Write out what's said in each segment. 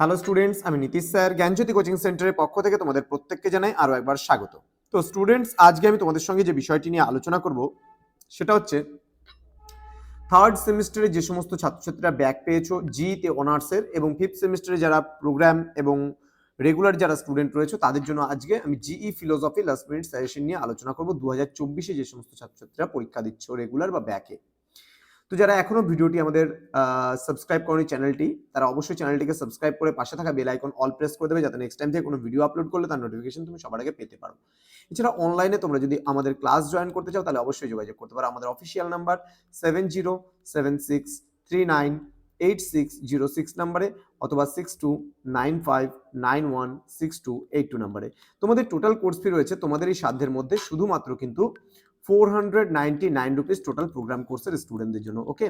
Hello students আমি Nitish sir, জ্ঞানজ্যোতি coaching সেন্টারের পক্ষ থেকে তোমাদের প্রত্যেককে জানাই আরও একবার স্বাগত। তো স্টুডেন্টস আজকে আমি তোমাদের সঙ্গে যে বিষয়টি নিয়ে আলোচনা করব, সেটা হচ্ছে থার্ড সেমিস্টারে যে সমস্ত ছাত্রছাত্রীরা ব্যাক পেয়েছ জিতে অনার্সের এবং ফিফথ সেমিস্টারে যারা প্রোগ্রাম এবং রেগুলার যারা স্টুডেন্ট রয়েছে, তাদের জন্য আজকে আমি GE philosophy last minute suggestion নিয়ে আলোচনা করব। দু হাজার চব্বিশে যে সমস্ত ছাত্রছাত্রীরা পরীক্ষা দিচ্ছ রেগুলার বা ব্যাকে। তো যারা এখনও ভিডিওটি আমাদের সাবস্ক্রাইব করেনি চ্যানেলটি তারা অবশ্যই চ্যানেলটিকে সাবস্ক্রাইব করে পাশে থাকা বেল আইকন অল প্রেস করে দেবে যাতে নেক্সট টাইম থেকে কোনো ভিডিও আপলোড করলে তার নোটিফিকেশন তুমি সবার আগে পেতে পারো। এছাড়া অনলাইনে তোমরা যদি আমাদের ক্লাস জয়েন করতে চাও তাহলে অবশ্যই যোগাযোগ করতে পারো। আমাদের official number seven zero seven six three nine eight six zero six নাম্বারে অথবা six two nine five nine one six two eight two নাম্বারে তোমাদের টোটাল কোর্স ফি রয়েছে তোমাদের এই সাধ্যের মধ্যে শুধুমাত্র কিন্তু four hundred ninety nine rupees total programme কোর্সের স্টুডেন্টদের জন্য ওকে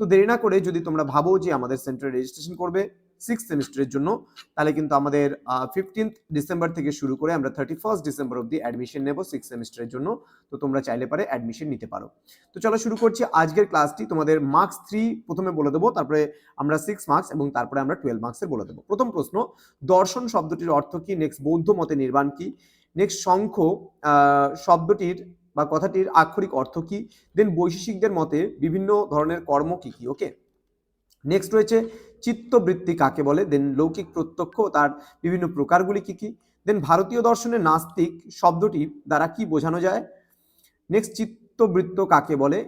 তো দেরি না করে যদি তোমরা ভাবো যে আমাদের সেন্টারে রেজিস্ট্রেশন করবে সিক্স সেমিস্টারের জন্য, তাহলে কিন্তু আমাদের ফিফটিন্থ ডিসেম্বর থেকে শুরু করে আমরা থার্টি ফার্স্ট ডিসেম্বর অব্দি অ্যাডমিশন নেব সিক্স সেমিস্টারের জন্য, তো তোমরা চাইলে পারে অ্যাডমিশন নিতে পারো। তো চলো শুরু করছি আজকের ক্লাসটি তোমাদের মার্কস থ্রি প্রথমে বলে দেবো, তারপরে আমরা সিক্স মার্কস এবং তারপরে আমরা টুয়েলভ মার্কসের বলে দেবো। প্রথম প্রশ্ন, দর্শন শব্দটির অর্থ কি? নেক্সট বৌদ্ধ মতে নির্বাণ কি? নেক্সট শঙ্খ শব্দটির বা কথাটির আক্ষরিক অর্থ কি? দেন বৈশেষিকদের মতে বিভিন্ন ধরনের কর্ম কি কি? ওকে নেক্সট রয়েছে চিত্তবৃত্তি কাকে বলে? দেন লৌকিক প্রত্যক্ষ তার বিভিন্ন প্রকারগুলি কি কি? দেন ভারতীয় দর্শনে নাস্তিক শব্দটি দ্বারা কি বোঝানো যায়? নেক্সট চিত্তবৃত্ত কাকে বলে?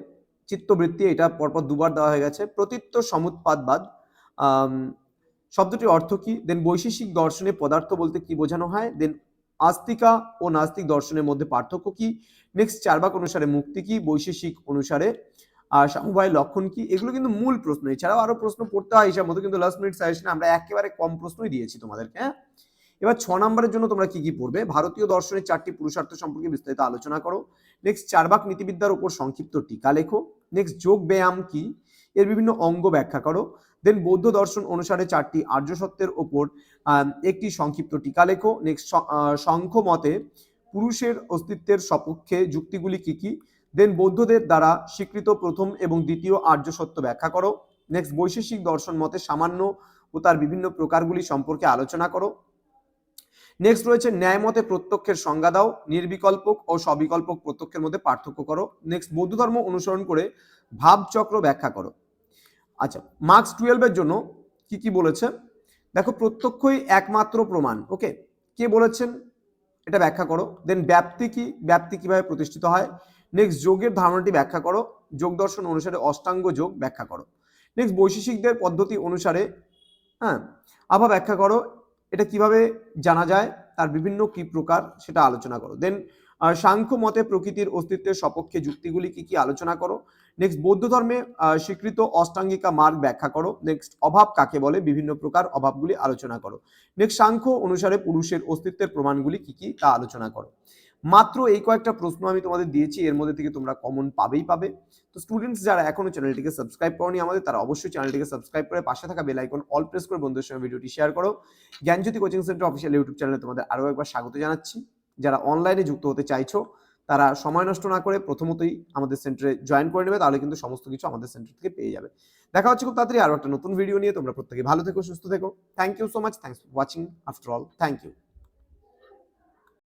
চিত্তবৃত্তি, এটা পরপর দুবার দেওয়া হয়ে গেছে। প্রতীত্ব সমুৎপাদবাদ শব্দটির অর্থ কি? দেন বৈশেষিক দর্শনে পদার্থ বলতে কি বোঝানো হয়? দেন আস্তিকা ও নাস্তিক দর্শনের মধ্যে পার্থক্য কি? নেক্সট চারবাক অনুসারে মুক্তি কি? বৈশেষিক অনুসারে আর সমবায় লক্ষণ কি? এগুলো কিন্তু মূল প্রশ্ন। এছাড়াও আরও প্রশ্ন পড়তে হয় হিসাব মতো কিন্তু লাস্ট মিনিট সাজেশনে আমরা একেবারে কম প্রশ্নই দিয়েছি তোমাদেরকে হ্যাঁ? এবার ছ নম্বরের জন্য তোমরা কি কি পড়বে? ভারতীয় দর্শনের চারটি পুরুষার্থ সম্পর্কে বিস্তারিত আলোচনা করো। নেক্সট চারবাক নীতিবিদ্যার উপর সংক্ষিপ্ত টিকা লেখো। নেক্সট যোগ ব্যায়াম কি? এর বিভিন্ন অঙ্গ ব্যাখ্যা করো। দেন বৌদ্ধ দর্শন অনুসারে চারটি আর্য সত্যের ওপর একটি সংক্ষিপ্ত টিকা লেখো। নেক্সট শঙ্খ মতে পুরুষের অস্তিত্বের সপক্ষে যুক্তিগুলি কি কি? দেন বৌদ্ধদের দ্বারা স্বীকৃত প্রথম এবং দ্বিতীয় আর্য সত্য ব্যাখ্যা করো। নেক্সট বৈশেষিক দর্শন মতে সামান্য ও তার বিভিন্ন প্রকারগুলি সম্পর্কে আলোচনা করো। নেক্সট রয়েছে ন্যায় মতে প্রত্যক্ষের সংজ্ঞা দাও, নির্বিকল্পক ও সবিকল্পক প্রত্যক্ষের মধ্যে পার্থক্য করো। নেক্সট বৌদ্ধ ধর্ম অনুসরণ করে ভাবচক্র ব্যাখ্যা করো। আচ্ছা মার্কস টুয়েলভের জন্য কি কি বলেছে? দেখো, প্রত্যক্ষই একমাত্র প্রমাণ ওকে কে বলেছেন? এটা ব্যাখ্যা করো। দেন ব্যাপ্তি কি? ব্যাপ্তি কীভাবে প্রতিষ্ঠিত হয়? নেক্সট যোগের ধারণাটি ব্যাখ্যা করো। যোগ দর্শন অনুসারে অষ্টাঙ্গ যোগ ব্যাখ্যা করো। নেক্সট বৈশেষিকদের পদ্ধতি অনুসারে হ্যাঁ আবার ব্যাখ্যা করো। এটা কীভাবে জানা যায়? তার বিভিন্ন কি প্রকার, সেটা আলোচনা করো। দেন সাংখ্য মতে প্রকৃতির অস্তিত্বের সপক্ষে যুক্তিগুলি কি কি আলোচনা করো? নেক্সট বৌদ্ধ ধর্মে স্বীকৃত অষ্টাঙ্গিকা মার্গ ব্যাখ্যা করো। নেক্সট অভাব কাকে বলে? বিভিন্ন প্রকার অভাবগুলি আলোচনা করো। নেক্সট সাংখ্য অনুসারে পুরুষের অস্তিত্বের প্রমাণগুলি কি কি তা আলোচনা করো। মাত্র এই কয়েকটা প্রশ্ন আমি তোমাদের দিয়েছি, এর মধ্যে থেকে তোমরা কমন পাবেই পাবে। তো স্টুডেন্টস যারা এখনও চ্যানেলটিকে সাবস্ক্রাইব করনি আমাদের, তারা অবশ্যই চ্যানেলটিকে সাবস্ক্রাইব করে পাশে থাকা বেল আইকন অল প্রেস করে বন্ধুদের সঙ্গে ভিডিওটি শেয়ার করো। Gyanjyoti coaching centre official YouTube চ্যানেলে তোমাদের আরও একবার স্বাগত জানাচ্ছি। যারা অনলাইনে যুক্ত হতে চাইছো, তারা সময় নষ্ট না করে প্রথমতই আমাদের সেন্টারে জয়েন করে নেবে, তাহলে কিন্তু সমস্ত কিছু আমাদের সেন্টার থেকে পেয়ে যাবে। দেখা হচ্ছে খুব তাড়াতাড়ি আরও একটা নতুন ভিডিও নিয়ে, তোমরা প্রত্যেকে ভালো থেকো, সুস্থ থেকো। Thank you so much thanks for watching after all thank you